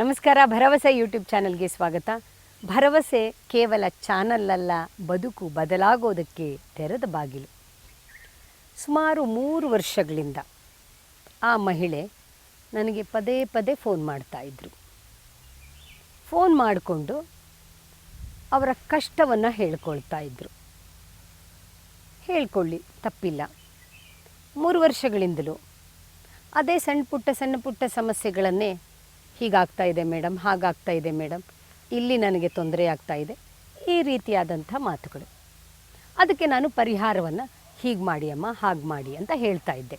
ನಮಸ್ಕಾರ, ಭರವಸೆ ಯೂಟ್ಯೂಬ್ ಚಾನಲ್ಗೆ ಸ್ವಾಗತ. ಭರವಸೆ ಕೇವಲ ಚಾನಲ್ ಅಲ್ಲ ಬದುಕು ಬದಲಾಗೋದಕ್ಕೆ ತೆರೆದ ಬಾಗಿಲು. ಸುಮಾರು ಮೂರು ವರ್ಷಗಳಿಂದ ಆ ಮಹಿಳೆ ನನಗೆ ಪದೇ ಪದೇ ಫೋನ್ ಮಾಡ್ತಾಯಿದ್ರು ಫೋನ್ ಮಾಡಿಕೊಂಡು ಅವರ ಕಷ್ಟವನ್ನು ಹೇಳ್ಕೊಳ್ತಾ ಇದ್ರು. ಹೇಳ್ಕೊಳ್ಳಿ, ತಪ್ಪಿಲ್ಲ. ಮೂರು ವರ್ಷಗಳಿಂದಲೂ ಅದೇ ಸಣ್ಣ ಪುಟ್ಟ ಸಣ್ಣ ಪುಟ್ಟ ಸಮಸ್ಯೆಗಳನ್ನೇ ಹೀಗಾಗ್ತಾ ಇದೆ ಮೇಡಮ್, ಹಾಗಾಗ್ತಾ ಇದೆ ಮೇಡಮ್. ಇಲ್ಲಿ ನನಗೆ ತೊಂದರೆ ಆಗ್ತಾ ಇದೆ. ಈ ರೀತಿಯಾದಂಥ ಮಾತುಗಳು. ಅದಕ್ಕೆ ನಾನು ಪರಿಹಾರವನ್ನು ಹೀಗೆ ಮಾಡಿ ಅಮ್ಮ, ಹಾಗೆ ಮಾಡಿ ಅಂತ ಹೇಳ್ತಾ ಇದ್ದೆ.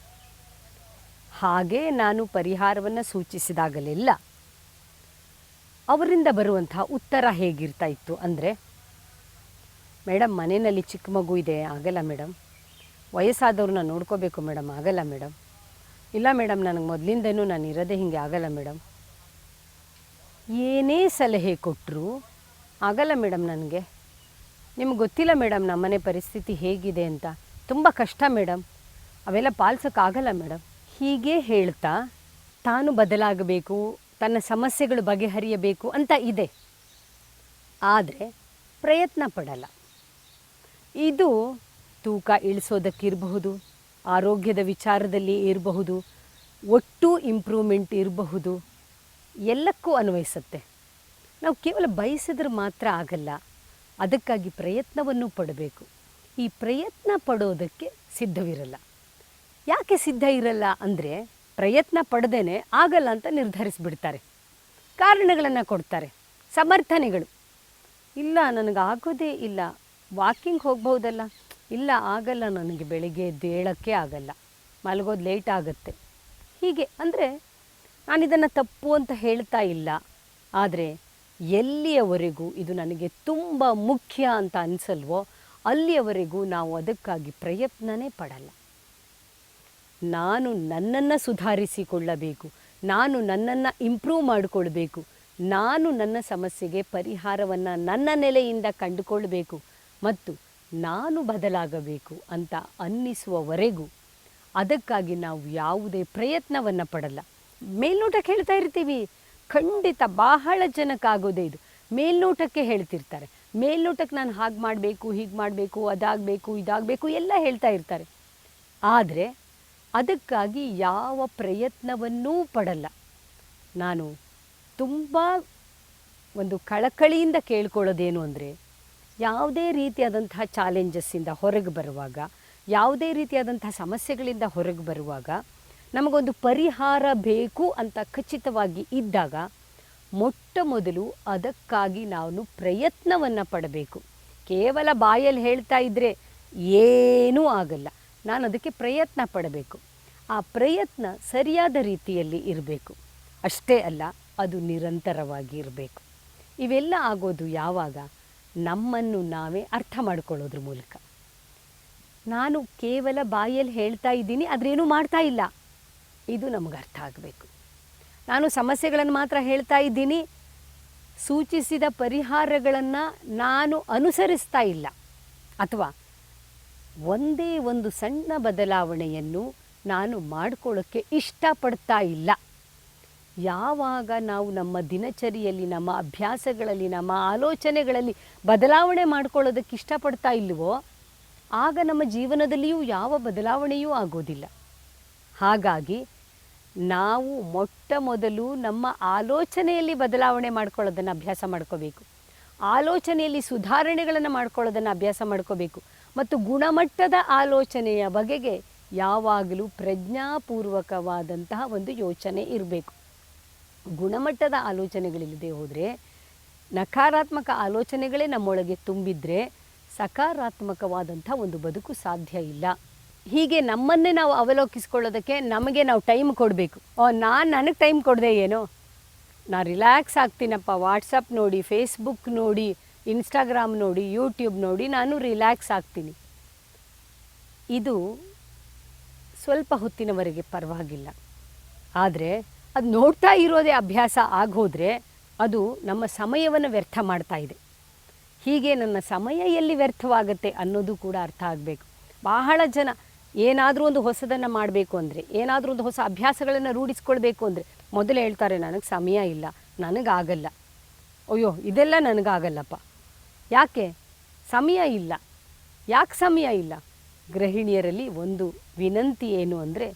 ಹಾಗೆ ನಾನು ಪರಿಹಾರವನ್ನು ಸೂಚಿಸಿದಾಗಲೆಲ್ಲ ಅವರಿಂದ ಬರುವಂತಹ ಉತ್ತರ ಹೇಗಿರ್ತಾ ಇತ್ತು ಅಂದರೆ, ಮೇಡಮ್, ಮನೆಯಲ್ಲಿ ಚಿಕ್ಕ ಮಗು ಇದೆ, ಆಗಲ್ಲ ಮೇಡಮ್. ವಯಸ್ಸಾದವ್ರನ್ನ ನೋಡ್ಕೋಬೇಕು ಮೇಡಮ್, ಆಗಲ್ಲ ಮೇಡಮ್. ಇಲ್ಲ ಮೇಡಮ್, ನನಗೆ ಮೊದಲಿಂದನೂ ನಾನು ಇರೋದೇ ಹಿಂಗೆ ಆಗಲ್ಲ ಮೇಡಮ್. ಏನೇ ಸಲಹೆ ಕೊಟ್ಟರು ಆಗಲ್ಲ ಮೇಡಮ್ ನನಗೆ. ನಿಮ್ಗೆ ಗೊತ್ತಿಲ್ಲ ಮೇಡಮ್ ನಮ್ಮನೆ ಪರಿಸ್ಥಿತಿ ಹೇಗಿದೆ ಅಂತ. ತುಂಬ ಕಷ್ಟ ಮೇಡಮ್ ಅವೆಲ್ಲ ಪಾಲ್ಸೋಕ್ಕಾಗಲ್ಲ ಮೇಡಮ್ ಹೀಗೆ ಹೇಳ್ತಾ ತಾನು ಬದಲಾಗಬೇಕು, ತನ್ನ ಸಮಸ್ಯೆಗಳು ಬಗೆಹರಿಯಬೇಕು ಅಂತ ಇದೆ. ಆದರೆ ಪ್ರಯತ್ನ ಪಡಲ್ಲ. ಇದು ತೂಕ ಇಳಿಸೋದಕ್ಕಿರಬಹುದು, ಆರೋಗ್ಯದ ವಿಚಾರದಲ್ಲಿ ಇರಬಹುದು, ಒಟ್ಟು ಇಂಪ್ರೂವ್ಮೆಂಟ್ ಇರಬಹುದು. ಎಲ್ಲಕ್ಕೂ ಅನ್ವಯಿಸುತ್ತೆ. ನಾವು ಕೇವಲ ಬಯಸಿದ್ರೆ ಮಾತ್ರ ಆಗಲ್ಲ. ಅದಕ್ಕಾಗಿ ಪ್ರಯತ್ನವನ್ನು ಪಡಬೇಕು. ಈ ಪ್ರಯತ್ನ ಪಡೋದಕ್ಕೆ ಸಿದ್ಧವಿರಲ್ಲ. ಯಾಕೆ ಸಿದ್ಧ ಇರಲ್ಲ ಅಂದರೆ ಪ್ರಯತ್ನ ಪಡೆದೇನೆ ಆಗಲ್ಲ ಅಂತ ನಿರ್ಧರಿಸಿಬಿಡ್ತಾರೆ. ಕಾರಣಗಳನ್ನು ಕೊಡ್ತಾರೆ. ಸಮರ್ಥನೆಗಳು. ಇಲ್ಲ, ನನಗೆ ಆಗೋದೇ ಇಲ್ಲ. ವಾಕಿಂಗ್ ಹೋಗ್ಬೋದಲ್ಲ ಇಲ್ಲ, ಆಗಲ್ಲ, ನನಗೆ ಬೆಳಿಗ್ಗೆ ಎದ್ದು ಹೇಳೋಕ್ಕೆ ಆಗಲ್ಲ. ಮಲಗೋದು ಲೇಟ್ ಆಗುತ್ತೆ. ಹೀಗೆ ಅಂದರೆ ನಾನು ಇದನ್ನು ತಪ್ಪು ಅಂತ ಹೇಳ್ತಾ ಇಲ್ಲ. ಆದರೆ ಎಲ್ಲಿಯವರೆಗೂ ಇದು ನನಗೆ ತುಂಬ ಮುಖ್ಯ ಅಂತ ಅನಿಸಲ್ವೋ ಅಲ್ಲಿಯವರೆಗೂ ನಾವು ಅದಕ್ಕಾಗಿ ಪ್ರಯತ್ನನೇ ಪಡಲ್ಲ. ನಾನು ನನ್ನನ್ನು ಸುಧಾರಿಸಿಕೊಳ್ಳಬೇಕು, ನಾನು ನನ್ನನ್ನು ಇಂಪ್ರೂವ್ ಮಾಡಿಕೊಳ್ಬೇಕು, ನಾನು ನನ್ನ ಸಮಸ್ಯೆಗೆ ಪರಿಹಾರವನ್ನು ನನ್ನ ನೆಲೆಯಿಂದ ಕಂಡುಕೊಳ್ಬೇಕು ಮತ್ತು ನಾನು ಬದಲಾಗಬೇಕು ಅಂತ ಅನ್ನಿಸುವವರೆಗೂ ಅದಕ್ಕಾಗಿ ನಾವು ಯಾವುದೇ ಪ್ರಯತ್ನವನ್ನು ಪಡಲ್ಲ. ಮೇಲ್ನೋಟಕ್ಕೆ ಹೇಳ್ತಾ ಇರ್ತೀವಿ. ಖಂಡಿತ ಬಹಳ ಜನಕ್ಕಾಗೋದೇ ಇದು. ಮೇಲ್ನೋಟಕ್ಕೆ ಹೇಳ್ತಿರ್ತಾರೆ. ಮೇಲ್ನೋಟಕ್ಕೆ ನಾನು ಹಾಗೆ ಮಾಡಬೇಕು, ಹೀಗೆ ಮಾಡಬೇಕು, ಅದಾಗಬೇಕು, ಇದಾಗಬೇಕು ಎಲ್ಲ ಹೇಳ್ತಾ ಇರ್ತಾರೆ. ಆದರೆ ಅದಕ್ಕಾಗಿ ಯಾವ ಪ್ರಯತ್ನವನ್ನೂ ಪಡಲ್ಲ. ನಾನು ತುಂಬ ಒಂದು ಕಳಕಳಿಯಿಂದ ಕೇಳ್ಕೊಳ್ಳೋದೇನು ಅಂದರೆ, ಯಾವುದೇ ರೀತಿಯಾದಂತಹ ಚಾಲೆಂಜಸ್ಸಿಂದ ಹೊರಗೆ ಬರುವಾಗ, ಯಾವುದೇ ರೀತಿಯಾದಂಥ ಸಮಸ್ಯೆಗಳಿಂದ ಹೊರಗೆ ಬರುವಾಗ ನಮಗೊಂದು ಪರಿಹಾರ ಬೇಕು ಅಂತ ಖಚಿತವಾಗಿ ಇದ್ದಾಗ ಮೊಟ್ಟ ಮೊದಲು ಅದಕ್ಕಾಗಿ ನಾನು ಪ್ರಯತ್ನವನ್ನು ಪಡಬೇಕು. ಕೇವಲ ಬಾಯಲ್ಲಿ ಹೇಳ್ತಾ ಇದ್ದರೆ ಏನೂ ಆಗಲ್ಲ. ನಾನು ಅದಕ್ಕೆ ಪ್ರಯತ್ನ ಪಡಬೇಕು. ಆ ಪ್ರಯತ್ನ ಸರಿಯಾದ ರೀತಿಯಲ್ಲಿ ಇರಬೇಕು. ಅಷ್ಟೇ ಅಲ್ಲ, ಅದು ನಿರಂತರವಾಗಿ ಇರಬೇಕು. ಇವೆಲ್ಲ ಆಗೋದು ಯಾವಾಗ? ನಮ್ಮನ್ನು ನಾವೇ ಅರ್ಥ ಮಾಡ್ಕೊಳ್ಳೋದ್ರ ಮೂಲಕ. ನಾನು ಕೇವಲ ಬಾಯಲ್ಲಿ ಹೇಳ್ತಾ ಇದ್ದೀನಿ, ಆದ್ರೇನೂ ಮಾಡ್ತಾ ಇಲ್ಲ. ಇದು ನಮಗೆ ಅರ್ಥ ಆಗಬೇಕು. ನಾನು ಸಮಸ್ಯೆಗಳನ್ನು ಮಾತ್ರ ಹೇಳ್ತಾ ಇದ್ದೀನಿ. ಸೂಚಿಸಿದ ಪರಿಹಾರಗಳನ್ನು ನಾನು ಅನುಸರಿಸ್ತಾ ಇಲ್ಲ. ಅಥವಾ ಒಂದೇ ಒಂದು ಸಣ್ಣ ಬದಲಾವಣೆಯನ್ನು ನಾನು ಮಾಡಿಕೊಳ್ಳೋಕ್ಕೆ ಇಷ್ಟಪಡ್ತಾ ಇಲ್ಲ. ಯಾವಾಗ ನಾವು ನಮ್ಮ ದಿನಚರಿಯಲ್ಲಿ, ನಮ್ಮ ಅಭ್ಯಾಸಗಳಲ್ಲಿ, ನಮ್ಮ ಆಲೋಚನೆಗಳಲ್ಲಿ ಬದಲಾವಣೆ ಮಾಡ್ಕೊಳ್ಳೋದಕ್ಕೆ ಇಷ್ಟಪಡ್ತಾ ಇಲ್ವೋ, ಆಗ ನಮ್ಮ ಜೀವನದಲ್ಲಿಯೂ ಯಾವ ಬದಲಾವಣೆಯೂ ಆಗೋದಿಲ್ಲ. ಹಾಗಾಗಿ ನಾವು ಮೊಟ್ಟ ಮೊದಲು ನಮ್ಮ ಆಲೋಚನೆಯಲ್ಲಿ ಬದಲಾವಣೆ ಮಾಡ್ಕೊಳ್ಳೋದನ್ನು ಅಭ್ಯಾಸ ಮಾಡ್ಕೋಬೇಕು. ಆಲೋಚನೆಯಲ್ಲಿ ಸುಧಾರಣೆಗಳನ್ನು ಮಾಡ್ಕೊಳ್ಳೋದನ್ನು ಅಭ್ಯಾಸ ಮಾಡ್ಕೋಬೇಕು. ಮತ್ತು ಗುಣಮಟ್ಟದ ಆಲೋಚನೆಯ ಬಗೆಗೆ ಯಾವಾಗಲೂ ಪ್ರಜ್ಞಾಪೂರ್ವಕವಾದಂತಹ ಒಂದು ಯೋಚನೆ ಇರಬೇಕು. ಗುಣಮಟ್ಟದ ಆಲೋಚನೆಗಳಿಲ್ಲದೆ ಹೋದರೆ, ನಕಾರಾತ್ಮಕ ಆಲೋಚನೆಗಳೇ ನಮ್ಮೊಳಗೆ ತುಂಬಿದರೆ ಸಕಾರಾತ್ಮಕವಾದಂಥ ಒಂದು ಬದುಕು ಸಾಧ್ಯ ಇಲ್ಲ. ಹೀಗೆ ನಮ್ಮನ್ನೇ ನಾವು ಅವಲೋಕಿಸ್ಕೊಳ್ಳೋದಕ್ಕೆ ನಮಗೆ ನಾವು ಟೈಮ್ ಕೊಡಬೇಕು. ನಾನು ನನಗೆ ಟೈಮ್ ಕೊಡದೆ ಏನೋ? ನಾನು ರಿಲ್ಯಾಕ್ಸ್ ಆಗ್ತೀನಪ್ಪ. ವಾಟ್ಸಪ್ ನೋಡಿ ಫೇಸ್ಬುಕ್ ನೋಡಿ ಇನ್ಸ್ಟಾಗ್ರಾಮ್ ನೋಡಿ ಯೂಟ್ಯೂಬ್ ನೋಡಿ ನಾನು ರಿಲ್ಯಾಕ್ಸ್ ಆಗ್ತೀನಿ. ಇದು ಸ್ವಲ್ಪ ಹೊತ್ತಿನವರೆಗೆ ಪರವಾಗಿಲ್ಲ. ಆದರೆ ಅದು ನೋಡ್ತಾ ಇರೋದೇ ಅಭ್ಯಾಸ ಆಗೋದ್ರೆ ಅದು ನಮ್ಮ ಸಮಯವನ್ನು ವ್ಯರ್ಥ ಮಾಡ್ತಾ ಇದೆ. ಹೀಗೆ ನನ್ನ ಸಮಯ ಎಲ್ಲಿ ವ್ಯರ್ಥವಾಗುತ್ತೆ ಅನ್ನೋದು ಕೂಡ ಅರ್ಥ ಆಗಬೇಕು. ಬಹಳ ಜನ ಏನಾದರೂ ಒಂದು ಹೊಸದನ್ನು ಮಾಡಬೇಕು ಅಂದರೆ, ಏನಾದರೂ ಒಂದು ಹೊಸ ಅಭ್ಯಾಸಗಳನ್ನು ರೂಢಿಸ್ಕೊಳ್ಬೇಕು ಅಂದರೆ, ಮೊದಲು ಹೇಳ್ತಾರೆ, ನನಗೆ ಸಮಯ ಇಲ್ಲ, ನನಗಾಗಲ್ಲ. ಅಯ್ಯೋ, ಇದೆಲ್ಲ ನನಗಾಗಲ್ಲಪ್ಪ. ಯಾಕೆ? ಸಮಯ ಇಲ್ಲ. ಯಾಕೆ ಸಮಯ ಇಲ್ಲ? ಗೃಹಿಣಿಯರಲ್ಲಿ ಒಂದು ವಿನಂತಿ ಏನು ಅಂದರೆ,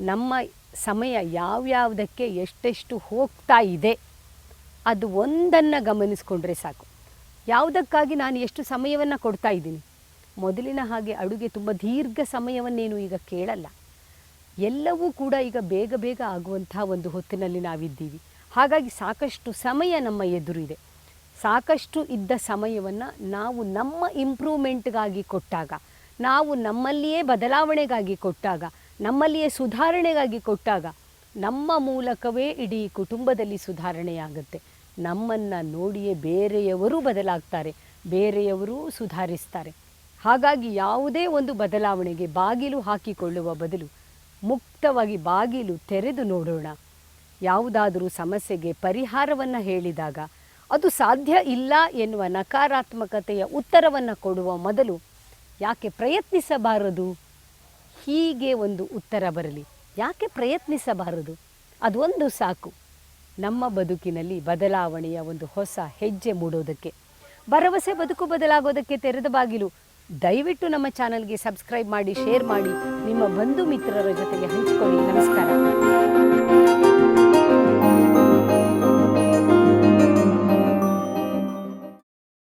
ನಮ್ಮ ಸಮಯ ಯಾವ್ಯಾವುದಕ್ಕೆ ಎಷ್ಟೆಷ್ಟು ಹೋಗ್ತಾ ಇದೆ, ಅದು ಒಂದನ್ನು ಗಮನಿಸ್ಕೊಂಡ್ರೆ ಸಾಕು. ಯಾವುದಕ್ಕಾಗಿ ನಾನು ಎಷ್ಟು ಸಮಯವನ್ನು ಕೊಡ್ತಾ ಇದ್ದೀನಿ? ಮೊದಲಿನ ಹಾಗೆ ಅಡುಗೆ ತುಂಬ ದೀರ್ಘ ಸಮಯವನ್ನೇನು ಈಗ ಕೇಳಲ್ಲ. ಎಲ್ಲವೂ ಕೂಡ ಈಗ ಬೇಗ ಬೇಗ ಆಗುವಂತಹ ಒಂದು ಹೊತ್ತಿನಲ್ಲಿ ನಾವಿದ್ದೀವಿ. ಹಾಗಾಗಿ ಸಾಕಷ್ಟು ಸಮಯ ನಮ್ಮ ಎದುರಿದೆ. ಸಾಕಷ್ಟು ಇದ್ದ ಸಮಯವನ್ನು ನಾವು ನಮ್ಮ ಇಂಪ್ರೂವ್ಮೆಂಟ್ಗಾಗಿ ಕೊಟ್ಟಾಗ, ನಾವು ನಮ್ಮಲ್ಲಿಯೇ ಬದಲಾವಣೆಗಾಗಿ ಕೊಟ್ಟಾಗ, ನಮ್ಮಲ್ಲಿಯೇ ಸುಧಾರಣೆಗಾಗಿ ಕೊಟ್ಟಾಗ ನಮ್ಮ ಮೂಲಕವೇ ಇಡೀ ಕುಟುಂಬದಲ್ಲಿ ಸುಧಾರಣೆಯಾಗುತ್ತೆ. ನಮ್ಮನ್ನು ನೋಡಿಯೇ ಬೇರೆಯವರು ಬದಲಾಗ್ತಾರೆ, ಬೇರೆಯವರೂ ಸುಧಾರಿಸ್ತಾರೆ. ಹಾಗಾಗಿ ಯಾವುದೇ ಒಂದು ಬದಲಾವಣೆಗೆ ಬಾಗಿಲು ಹಾಕಿಕೊಳ್ಳುವ ಬದಲು ಮುಕ್ತವಾಗಿ ಬಾಗಿಲು ತೆರೆದು ನೋಡೋಣ. ಯಾವುದಾದರೂ ಸಮಸ್ಯೆಗೆ ಪರಿಹಾರವನ್ನು ಹೇಳಿದಾಗ ಅದು ಸಾಧ್ಯ ಇಲ್ಲ ಎನ್ನುವ ನಕಾರಾತ್ಮಕತೆಯ ಉತ್ತರವನ್ನು ಕೊಡುವ ಮೊದಲು ಯಾಕೆ ಪ್ರಯತ್ನಿಸಬಾರದು? ಹೀಗೆ ಒಂದು ಉತ್ತರ ಬರಲಿ. ಯಾಕೆ ಪ್ರಯತ್ನಿಸಬಾರದು? ಅದೊಂದು ಸಾಕು. ನಮ್ಮ ಬದುಕಿನಲ್ಲಿ ಬದಲಾವಣೆಯ ಒಂದು ಹೊಸ ಹೆಜ್ಜೆ ಮೂಡೋದಕ್ಕೆ, ಭರವಸೆ ಬದುಕು ಬದಲಾಗೋದಕ್ಕೆ ತೆರೆದ ಬಾಗಿಲು ದಯವಿಟ್ಟು ನಮ್ಮ ಚಾನಲ್ಗೆ ಸಬ್ಸ್ಕ್ರೈಬ್ ಮಾಡಿ ಶೇರ್ ಮಾಡಿ ನಿಮ್ಮ ಬಂಧು ಮಿತ್ರರ ಜೊತೆಗೆ ಹಂಚಿಕೊಳ್ಳಿ. ನಮಸ್ಕಾರ.